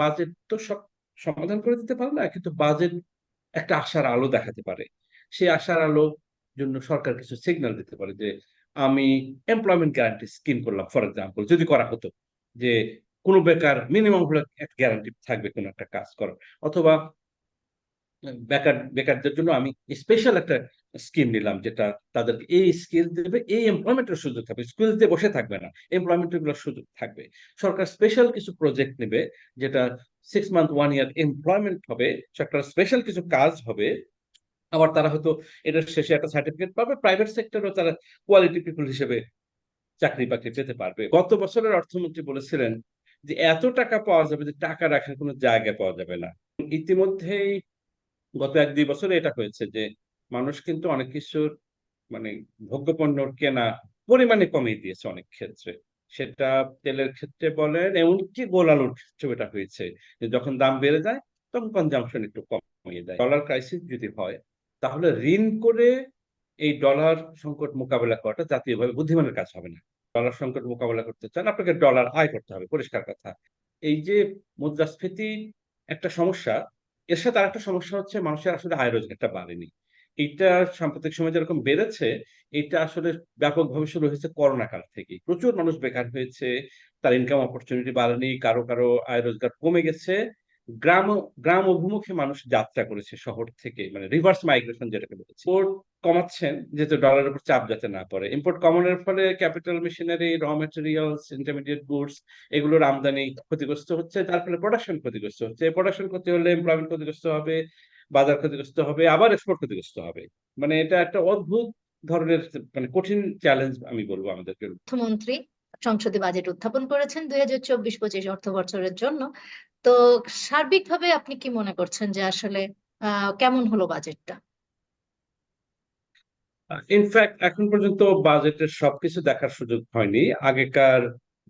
Budget তো সমাধান করে দিতে পারে না, কিন্তু বাজেট একটা আশার আলো দেখাতে পারে। সেই আশার আলো জন্য সরকার কিছু সিগন্যাল দিতে পারে যে, আমি এমপ্লয়মেন্ট গ্যারান্টি স্কিম করলাম ফর এক্সাম্পল যদি করা হতো যে, কোনো বেকার মিনিমাম হলে গ্যারান্টি থাকবে কোনো একটা কাজ করার। অথবা বেকার, বেকারদের জন্য আমি স্পেশাল একটা স্কিম নিলাম, যেটা তাদেরকে এই স্কিল দেবে, এই এমপ্লয়মেন্টের সুযোগ থাকবে। স্কিল দিয়ে বসে থাকবে না এমপ্লয়মেন্টের সুযোগ থাকবে। সরকার স্পেশাল কিছু প্রজেক্ট নেবে, যেটা six month one year employment হবে সরকার স্পেশাল কিছু কাজ হবে। আবার তারা হয়তো এটার শেষে একটা সার্টিফিকেট পাবে প্রাইভেট সেক্টরও তারা কোয়ালিটি পিপুল হিসেবে চাকরি বাকরি পেতে পারবে। গত বছরের অর্থমন্ত্রী বলেছিলেন যে, এত টাকা পাওয়া যাবে যে, টাকা রাখার কোনো জায়গা পাওয়া যাবে না। ইতিমধ্যেই গত এক দুই বছরে এটা হয়েছে যে মানুষ কিন্তু অনেক কিছুর মানে ভোগ্যপণ্য কেনা পরিমাণে কমিয়ে দিয়েছে অনেক ক্ষেত্রে। সেটা তেলের ক্ষেত্রে বলেন, এমনকি গোল আলুর ক্ষেত্রে এটা হয়েছে যে যখন দাম বেড়ে যায়, তখন কনজামশন একটু কমিয়ে দেয়। ডলার ক্রাইসিস যদি হয়, তাহলে ঋণ করে এই ডলার সংকট মোকাবেলা করাটা জাতীয়ভাবে বুদ্ধিমানের কাজ হবে না। ডলার সংকট মোকাবেলা করতে চান, আপনাকে ডলার আয় করতে হবে, পরিষ্কার কথা। এই যে মুদ্রাস্ফীতি একটা সমস্যা এর সাথে আরেকটা সমস্যা হচ্ছে মানুষের আসলে আয় রোজগারটা বাড়েনি। এইটা সাম্প্রতিক সময় যেরকম বেড়েছে এটা আসলে ব্যাপকভাবে শুরু হয়েছে করোনা কাল থেকে প্রচুর মানুষ বেকার হয়েছে, তার ইনকাম অপরচুনিটি বাড়েনি, কারও কারও আয় রোজগার কমে গেছে গ্রাম গ্রাম অভিমুখী মানুষ যাত্রা করেছে শহর থেকে মানে রিভার্স মাইগ্রেশন যেটাকে বলেছে। ইম্পোর্ট কমাচ্ছেন, যেহেতু ডলারের উপর চাপ যাতে না পড়ে। ইম্পোর্ট কমানোর ফলে capital machinery raw materials intermediate goods এগুলোর আমদানি ক্ষতিগ্রস্ত হচ্ছে, তার ফলে প্রোডাকশন ক্ষতিগ্রস্ত হচ্ছে। প্রোডাকশন করতে হলে এমপ্লয়মেন্ট ক্ষতিগ্রস্ত হবে, বাজার ক্ষতিগ্রস্ত হবে, আবার এক্সপোর্ট ক্ষতিগ্রস্ত হবে। মানে এটা একটা অদ্ভুত ধরনের মানে কঠিন চ্যালেঞ্জ আমি বলব আমাদেরকে। অর্থমন্ত্রী সংসদে বাজেট উত্থাপন করেছেন দুই হাজার চব্বিশ পঁচিশ অর্থ বছরের জন্য। তো সার্বিকভাবে আপনি কি মনে করছেন যে আসলে কেমন হলো বাজেটটা? ইনফ্যাক্ট এখন পর্যন্ত বাজেটের সবকিছু দেখার সুযোগ হয়নি। আগেকার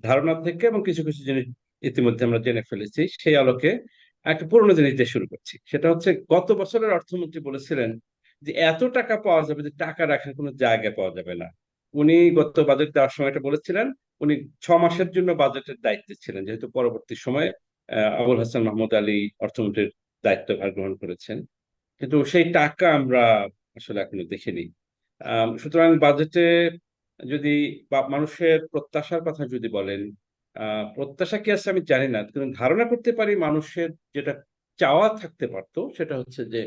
ধারণা থেকে এবং কিছু কিছু জিনিস ইতিমধ্যে আমরা জেনে ফেলেছি, সেই আলোকে একটা পুরনো জিনিস দিয়ে শুরু করছি। সেটা হচ্ছে গত বছরের অর্থমন্ত্রী বলেছিলেন যে এত টাকা পাওয়া যাবে যে টাকা রাখার কোনো জায়গা পাওয়া যাবে না। উনি গত বাজেট দেওয়ার সময় এটা বলেছিলেন, উনি ছ মাসের জন্য বাজেটের দায়িত্বে ছিলেন, যেহেতু পরবর্তী সময়ে আবুল হাসান মাহমুদ আলী অর্থমন্ত্রীর দায়িত্বভার গ্রহণ করেছেন। কিন্তু সেই টাকা আমরা আসলে এখনও দেখিনি। সুতরাং বাজেটে যদি বা মানুষের প্রত্যাশার কথা যদি বলেন প্রত্যাশা কি আছে আমি জানি না। কিন্তু ধারণা করতে পারি মানুষের যেটা চাওয়া থাকতে পারতো, সেটা হচ্ছে যে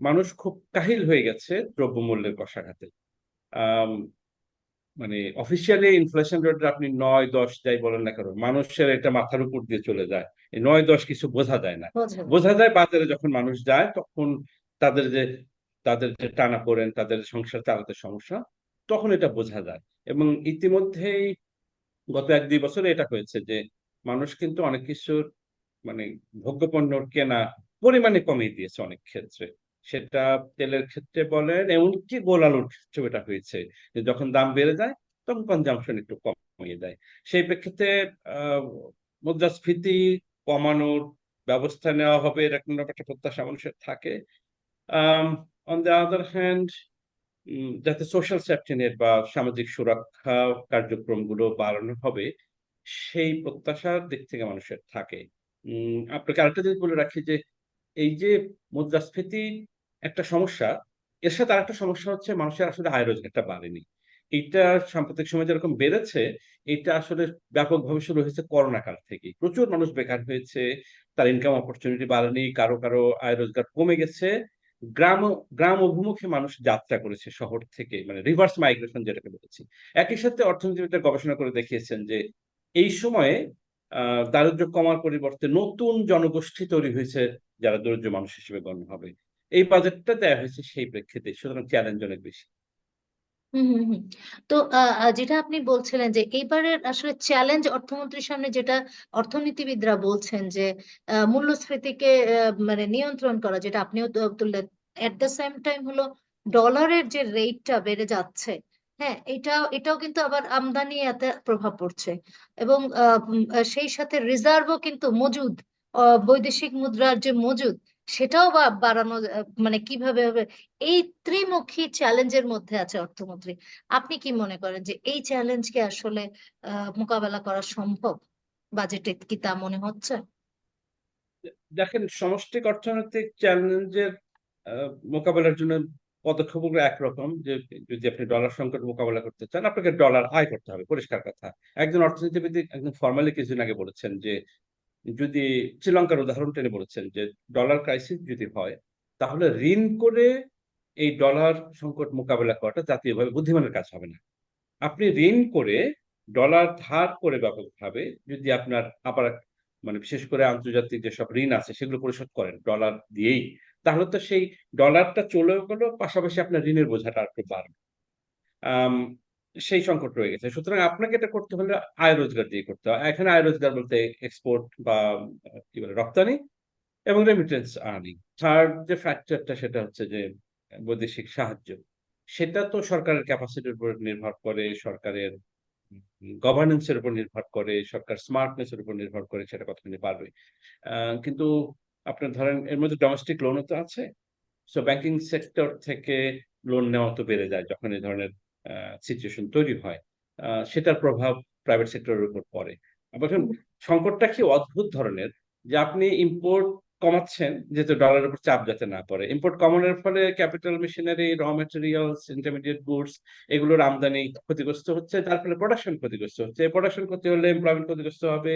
মানুষ খুব কাহিল হয়ে গেছে দ্রব্যমূল্যের কষাঘাতে। মানে অফিসিয়ালি ইনফ্লেশন রেট আপনি নয় দশ যাই বলেন না কেন মানুষের এটা মাথার উপর দিয়ে চলে যায়। এই নয় দশ কিছু বোঝা যায় না। বোঝা যায়। বাজারে যখন মানুষ যায় তখন তাদের যে তাদের যে টানা পড়েন তাদের সংসার চালাতে সমস্যা তখন এটা বোঝা যায়। এবং ইতিমধ্যেই গত এক দুই বছরে এটা হয়েছে যে মানুষ কিন্তু অনেক কিছুর মানে ভোগ্যপণ্য কেনা পরিমাণে কমিয়ে দিয়েছে অনেক ক্ষেত্রে। সেটা তেলের ক্ষেত্রে বলেন, এমনকি গোল আলুর ক্ষেত্রে এটা হয়েছে যে যখন দাম বেড়ে যায়, তখন কনজামশন একটু কমিয়ে দেয়। সেই প্রেক্ষিতে মুদ্রাস্ফীতি কমানোর ব্যবস্থা নেওয়া হবে এরকম একটা প্রত্যাশা মানুষের থাকে। অন দ্য আদার হ্যান্ড যাতে সোশ্যাল সেফটি নেট বা সামাজিক সুরক্ষা কার্যক্রমগুলো বাড়ানো হবে, সেই প্রত্যাশার দিক থেকে মানুষের থাকে। আপনাকে আরেকটা জিনিস বলে রাখি যে এই যে মুদ্রাস্ফীতি একটা সমস্যা, এর সাথে আরেকটা সমস্যা হচ্ছে মানুষের আসলে আয় রোজগারটা বাড়েনি। এইটা সাম্প্রতিক সময় যেরকম বেড়েছে এটা আসলে ব্যাপকভাবে শুরু হয়েছে করোনা কাল থেকে। প্রচুর মানুষ বেকার হয়েছে, তার ইনকাম অপরচুনিটি বাড়েনি, কারও কারও আয় রোজগার কমে গেছে। গ্রাম গ্রাম অভিমুখে মানুষ যাত্রা করেছে শহর থেকে মানে রিভার্স মাইগ্রেশন যেটাকে বলেছি। একই সাথে অর্থনীতিবিদরা গবেষণা করে দেখিয়েছেন যে এই সময়ে দারিদ্র কমার পরিবর্তে নতুন জনগোষ্ঠী তৈরি হয়েছে যারা দরিদ্র মানুষ হিসেবে গণ্য হবে। এই বাজেটটা দেওয়া হয়েছে সেই প্রেক্ষিতে, সুতরাং চ্যালেঞ্জ অনেক বেশি। তো যেটা আপনি বলছিলেন যে এইবারের আসলে চ্যালেঞ্জ অর্থমন্ত্রীর সামনে যেটা অর্থনীতিবিদরা বলছেন যে মূল্যস্ফীতিকে মানে নিয়ন্ত্রণ করা, যেটা আপনিও তুললেন এট দ্য সেম টাইম হলো ডলারের যে রেটটা বেড়ে যাচ্ছে হ্যাঁ এটাও এটাও কিন্তু আবার আমদানি এতে প্রভাব পড়ছে। এবং সেই সাথে রিজার্ভও কিন্তু মজুদ। বৈদেশিক মুদ্রার যে মজুদ, সেটাও বা, বাড়ানো মানে কীভাবে হবে? এই ত্রিমুখী চ্যালেঞ্জের মধ্যে আছে অর্থমন্ত্রী। আপনি কি মনে করেন যে এই চ্যালেঞ্জকে আসলে মোকাবেলা করা সম্ভব? বাজেটে কি তা মনে হচ্ছে? দেখেন, সমষ্টিক অর্থনৈতিক চ্যালেঞ্জের মোকাবেলার জন্য পদক্ষেপগুলো একরকম যে, যদি আপনি ডলার সংকট মোকাবেলা করতে চান, আপনাকে ডলার আয় করতে হবে। পরিষ্কার কথা। একজন অর্থনীতিবিদ একদম ফর্মালি কিছুদিন আগে বলেছেন যে, যদি শ্রীলঙ্কার উদাহরণ টেনে বলেছেন যে ডলার ক্রাইসিস যদি হয়, তাহলে ঋণ করে এই ডলার সংকট মোকাবেলা করাটা জাতীয়ভাবে বুদ্ধিমানের কাজ হবে না। আপনি ঋণ করে ডলার ধার করে ব্যাপকভাবে যদি আপনার আবার মানে বিশেষ করে আন্তর্জাতিক যেসব ঋণ আছে, সেগুলো পরিশোধ করেন ডলার দিয়েই। তাহলে তো সেই ডলারটা চলেও গেল, পাশাপাশি আপনার ঋণের বোঝাটা একটু বাড়বে সেই সংকট রয়ে গেছে। সুতরাং আপনাকে এটা করতে হলে আয় রোজগার দিয়ে করতে হয়। এখানে আয় রোজগার বলতে এক্সপোর্ট বা, কি বলে, রপ্তানি এবং রেমিটেন্স আর্নিং থার্ড যে ফ্যাক্টরটা সেটা হচ্ছে যে বৈদেশিক সাহায্য। সেটা তো সরকারের ক্যাপাসিটির উপর নির্ভর করে, সরকারের গভর্নেন্সের উপর নির্ভর করে, সরকার স্মার্টনেসের উপর নির্ভর করে, সেটা কথা কতখানি পারবে কিন্তু আপনার ধরেন, এর মধ্যে ডোমেস্টিক লোনও তো আছে সো ব্যাংকিং সেক্টর থেকে লোন নেওয়া তো বেড়ে যায় যখন এই ধরনের সিচুয়েশন তৈরি হয়। সেটার প্রভাব প্রাইভেট সেক্টরের উপর পড়ে। আবার সংকটটা কি অদ্ভুত ধরনের যে আপনি ইম্পোর্ট কমাচ্ছেন, যেহেতু ডলারের উপর চাপ যাতে না পড়ে। ইম্পোর্ট কমানোর ফলে capital machinery raw materials intermediate goods এগুলোর আমদানি ক্ষতিগ্রস্ত হচ্ছে তার ফলে প্রোডাকশন ক্ষতিগ্রস্ত হচ্ছে। প্রোডাকশন করতে হলে এমপ্লয়মেন্ট ক্ষতিগ্রস্ত হবে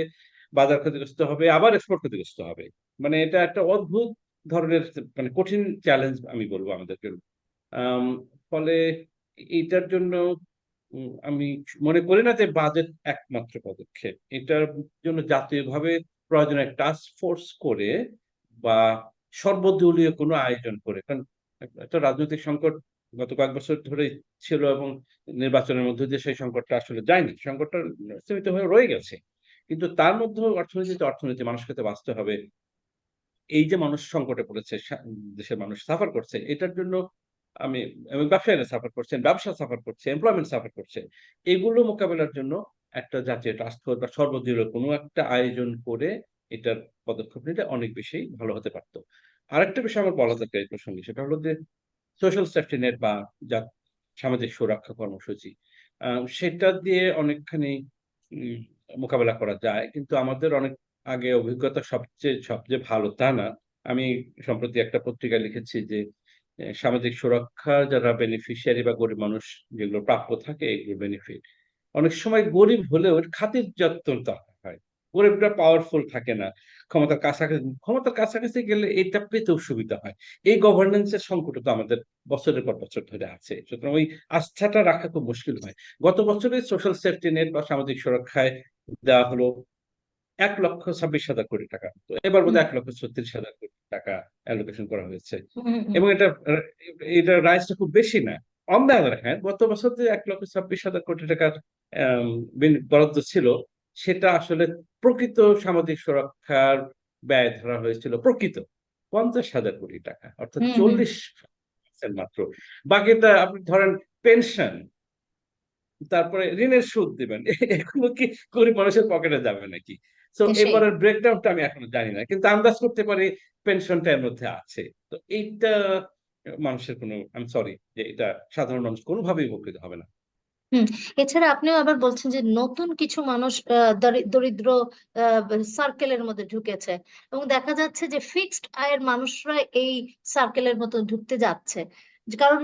বাজার ক্ষতিগ্রস্ত হবে আবার এক্সপোর্ট ক্ষতিগ্রস্ত হবে। মানে এটা একটা অদ্ভুত ধরনের মানে কঠিন চ্যালেঞ্জ আমি বলব আমাদেরকে। আম, ফলে এটার জন্য আমি মনে করি না যে বাজেট একমাত্র পদক্ষেপ। এটার জন্য জাতীয়ভাবে প্রয়োজনে টাস্ক ফোর্স করে বা সর্বদলীয় কোনো আয়োজন করে। কারণ একটা রাজনৈতিক সংকট গত কয়েক বছর ধরে ছিল এবং নির্বাচনের মধ্যে দিয়ে সেই সংকটটা আসলে যায়নি। সংকটটা সীমিত হয়ে রয়ে গেছে। কিন্তু তার মধ্যেও অর্থনীতিতে অর্থনীতি, মানুষকে তো বাঁচতে হবে। এই যে মানুষ সংকটে পড়েছে দেশের মানুষ সাফার করছে, এটার জন্য আমি ব্যবসায়ীরা সাফার করছেন, ব্যবসা সাফার করছে এমপ্লয়মেন্ট সাফার করছে। এগুলো মোকাবেলার জন্য একটা জাতীয় টাস্ক ফোর্স বা সর্বদলীয় কোনো একটা আয়োজন করে এটার পদক্ষেপ নিলে অনেক বেশি ভালো হতে পারতো। আরেকটা বিষয় আমার বলা দরকার এই প্রসঙ্গে, সেটা হলো যে সোশ্যাল সেফটি নেট বা যা সামাজিক সুরক্ষা কর্মসূচি সেটা দিয়ে অনেকখানি মোকাবেলা করা যায়, কিন্তু আমাদের অনেক আগে অভিজ্ঞতা সবচেয়ে সবচেয়ে ভালো তা না। আমি সম্প্রতি একটা পত্রিকা লিখেছি যে সামাজিক সুরক্ষা যারা বেনিফিশিয়ারি বা গরিব মানুষ যেগুলো প্রাপ্য থাকে এগুলো বেনিফিট অনেক সময় গরিব হলেও খাতির যত্ন দরকার হয় পাওয়ারফুল থাকে না। ক্ষমতার কাছাকাছি ক্ষমতার কাছাকাছি গেলে এটা পেতেও সুবিধা হয়। এই গভর্নেন্সের সংকট তো আমাদের বছরের পর বছর ধরে আছে। সুতরাং ওই আস্থাটা রাখা খুব মুশকিল হয়। গত বছরে সোশ্যাল সেফটি নেট বা সামাজিক সুরক্ষায় দেওয়া হলো এক লক্ষ ছাব্বিশ হাজার কোটি টাকা। তো এবার বোধহয় এক লক্ষ ছত্রিশ হাজার কোটি টাকা অ্যালোকেশন করা হয়েছে। এবং এটা এটা রাইজটা খুব বেশি না। অন দ্য আদার হ্যান্ড গত বছর যে এক লক্ষ ছাব্বিশ হাজার কোটি টাকার বরাদ্দ ছিল সেটা আসলে প্রকৃত সামাজিক সুরক্ষার ব্যয় ধরা হয়েছিল প্রকৃত পঞ্চাশ হাজার কোটি টাকা অর্থাৎ। চল্লিশ মাত্র বাকিটা আপনি ধরেন পেনশন তারপরে ঋণের সুদ দিবেন এগুলো কি গরিব মানুষের পকেটে যাবে নাকি তো। এবারের ব্রেকডাউনটা আমি এখনও জানি না কিন্তু আন্দাজ করতে পারি পেনশনটা এর মধ্যে আছে তো এইটা মানুষের কোনো আমি সরি যে এটা সাধারণ মানুষ কোনোভাবেই উপকৃত হবে না এছাড়া আপনিও আবার বলছেন যে নতুন কিছু মানুষ দরিদ্র সার্কেলের মধ্যে ঢুকেছে। এবং দেখা যাচ্ছে যে ফিক্সড আয়ের মানুষরা এই সার্কেলের মতো ঢুকতে যাচ্ছে। কারণ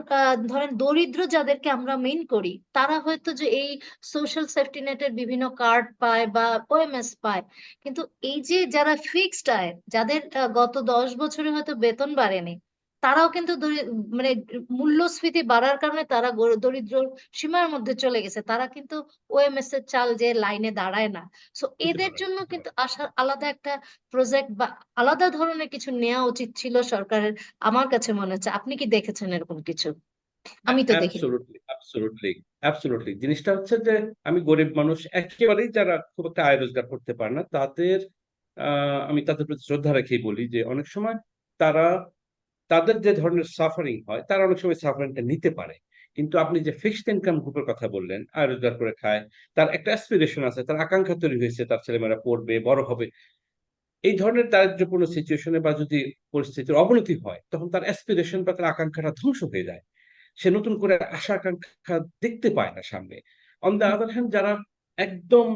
ধরেন দরিদ্র যাদেরকে আমরা মেইন করি, তারা হয়তো যে এই সোশ্যাল সেফটি নেটের বিভিন্ন কার্ড পায় বা ওএমএস পায়। কিন্তু এই যে যারা ফিক্সড আয়, যাদের গত দশ বছরে হয়তো বেতন বাড়েনি তারাও কিন্তু মানে মূল্যস্ফীতি বাড়ার কারণে তারা দরিদ্র সীমার মধ্যে চলে গেছে। তারা কিন্তু ওএমএস এর চাল যে লাইনে দাঁড়ায় না। সো এদের জন্য কিন্তু আসা আলাদা একটা প্রজেক্ট বা আলাদা ধরনের কিছু নেওয়া উচিত ছিল সরকারের। আমার কাছে মনে হচ্ছে আপনি কি দেখেছেন এরকম কিছু? আমি তো দেখিনি। অ্যাবসলুটলি অ্যাবসলুটলি জিনিসটা হচ্ছে যে আমি গরিব মানুষ একেবারেই যারা খুব একটা আয় রোজগার করতে পারে না তাদের আহ, আমি তাদের প্রতি শ্রদ্ধা রেখেই বলি যে অনেক সময় তারা তাদের যে ধরনের সাফারিং হয়, তারা অনেক সময় সাফারিংটা নিতে পারে। কিন্তু আপনি যে ফিক্সড ইনকাম গ্রুপের কথা বললেন, আয় রোজগার করে খায়, তার একটা অ্যাসপিরেশন আছে, তার আকাঙ্ক্ষা তৈরি হয়েছে, তার ছেলেমেয়েরা পড়বে, বড় হবে। এই ধরনের দারিদ্র্যপূর্ণ সিচুয়েশনে বা যদি পরিস্থিতির অবনতি হয়, তখন তার অ্যাসপিরেশন বা তার আকাঙ্ক্ষাটা ধ্বংস হয়ে যায়। সে নতুন করে আশা আকাঙ্ক্ষা দেখতে পায় না সামনে। অন দ্য আদার হ্যান্ড যারা একদম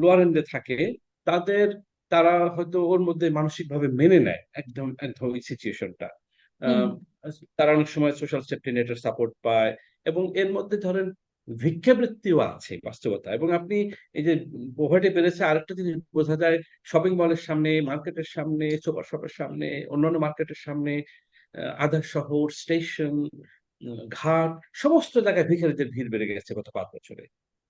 লোয়ার এন্ডে থাকে, তাদের, তারা হয়তো ওর মধ্যে মানসিকভাবে মেনে নেয় একদম একদম সিচুয়েশনটা তারা অনেক সময় সোশ্যাল সেফটি নেটের সাপোর্ট পায় এবং এর মধ্যে ধরেন ভিক্ষাবৃত্তিও আছে বাস্তবতা এবং আপনি এই যে পোভার্টি বেড়েছে আরেকটা জিনিস বোঝা যায় শপিং মলের সামনে মার্কেটের সামনে সুপার শপের সামনে অন্যান্য মার্কেটের সামনে আধার শহর স্টেশন ঘাট সমস্ত জায়গায় ভিখারিদের ভিড় বেড়ে গেছে গত পাঁচ বছরে।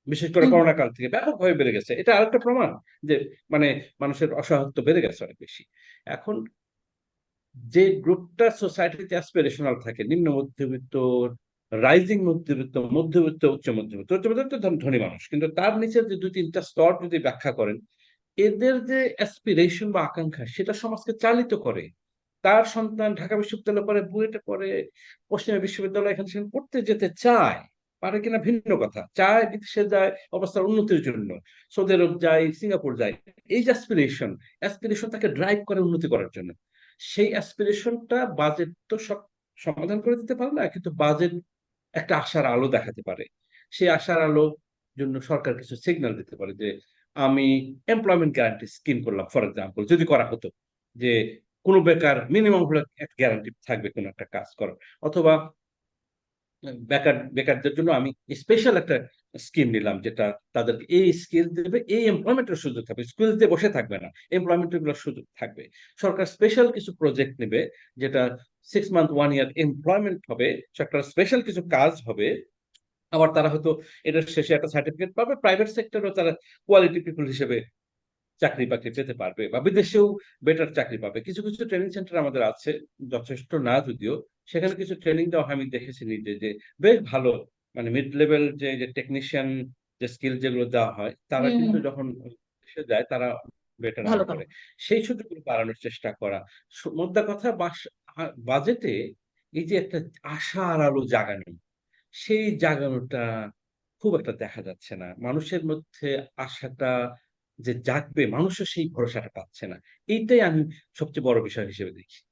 বিশেষ করে করোনা কাল থেকে ব্যাপকভাবে বেড়ে গেছে। এটা আরেকটা প্রমাণ যে মানে মানুষের অসহায়ত্ব বেড়ে গেছে অনেক বেশি। এখন যে গ্রুপটা সোসাইটিতে অ্যাসপিরেশনাল থাকে, নিম্ন মধ্যবিত্ত রাইজিং মধ্যবিত্ত মধ্যবিত্ত, উচ্চ মধ্যবিত্ত উচ্চ মধ্যবিত্ত ধন- মানুষ, কিন্তু তার নিচে যে দুই, তিনটা স্তর যদি ব্যাখ্যা করেন, এদের যে অ্যাসপিরেশন বা আকাঙ্ক্ষা, সেটা সমাজকে চালিত করে। তার সন্তান ঢাকা বিশ্ববিদ্যালয় পরে, বুয়েটে পরে পশ্চিমা বিশ্ববিদ্যালয় এখানে সেখানে পড়তে যেতে চায়, পারে কিনা ভিন্ন কথা, চায় বিদেশে যায়, অবস্থার উন্নতির জন্য, সৌদি আরব যায়, সিঙ্গাপুর যায়, এই যে অ্যাসপিরেশন অ্যাসপিরেশন তাকে ড্রাইভ করে উন্নতি করার জন্য। সেই অ্যাসপিরেশনটা বাজেট তো সমাধান করে দিতে পারে না, কিন্তু বাজেট একটা আশার আলো দেখাতে পারে। সেই আশার আলো জন্য সরকার কিছু সিগন্যাল দিতে পারে যে, আমি এমপ্লয়মেন্ট গ্যারান্টি স্কিম করলাম ফর এক্সাম্পল যদি করা হতো যে, কোনো বেকার মিনিমাম হলে একটা গ্যারান্টি থাকবে কোনো একটা কাজ করার। অথবা, বেকার, বেকারদের জন্য আমি স্পেশাল একটা স্কিম নিলাম যেটা তাদেরকে এই স্কিল দেবে, এই এমপ্লয়মেন্টের সুযোগ থাকবে। স্কিল দিয়ে বসে থাকবে না এমপ্লয়মেন্টেরগুলো সুযোগ থাকবে। সরকার স্পেশাল কিছু প্রজেক্ট নেবে যেটা six month one year employment হবে, সরকার স্পেশাল কিছু কাজ হবে, আবার তারা হয়তো এটার শেষে একটা সার্টিফিকেট পাবে প্রাইভেট সেক্টরও তারা কোয়ালিটি পিপল হিসেবে চাকরি বাকরি পেতে পারবে বা বিদেশেও বেটার চাকরি পাবে। কিছু কিছু ট্রেনিং সেন্টার আমাদের আছে, যথেষ্ট না যদিও। সেখানে কিছু ট্রেনিং দেওয়া আমি দেখেছি নিজে যে বেশ ভালো মানে মিড লেভেল যে যে টেকনিশিয়ান যে স্কিল যেগুলো দেওয়া হয় তারা কিন্তু যখন দেশে যায় তারা বেটার ভালো করে। সেই সুযোগগুলো বাড়ানোর চেষ্টা করা। সু- মোদ্দা কথা বাজেটে এই যে একটা আশা আশার আলো জাগানো সেই জাগানোটা খুব একটা দেখা যাচ্ছে না। মানুষের মধ্যে আশাটা যে জাগবে মানুষও সেই ভরসাটা পাচ্ছে না। এইটাই আমি সবচেয়ে বড় বিষয় হিসেবে দেখি।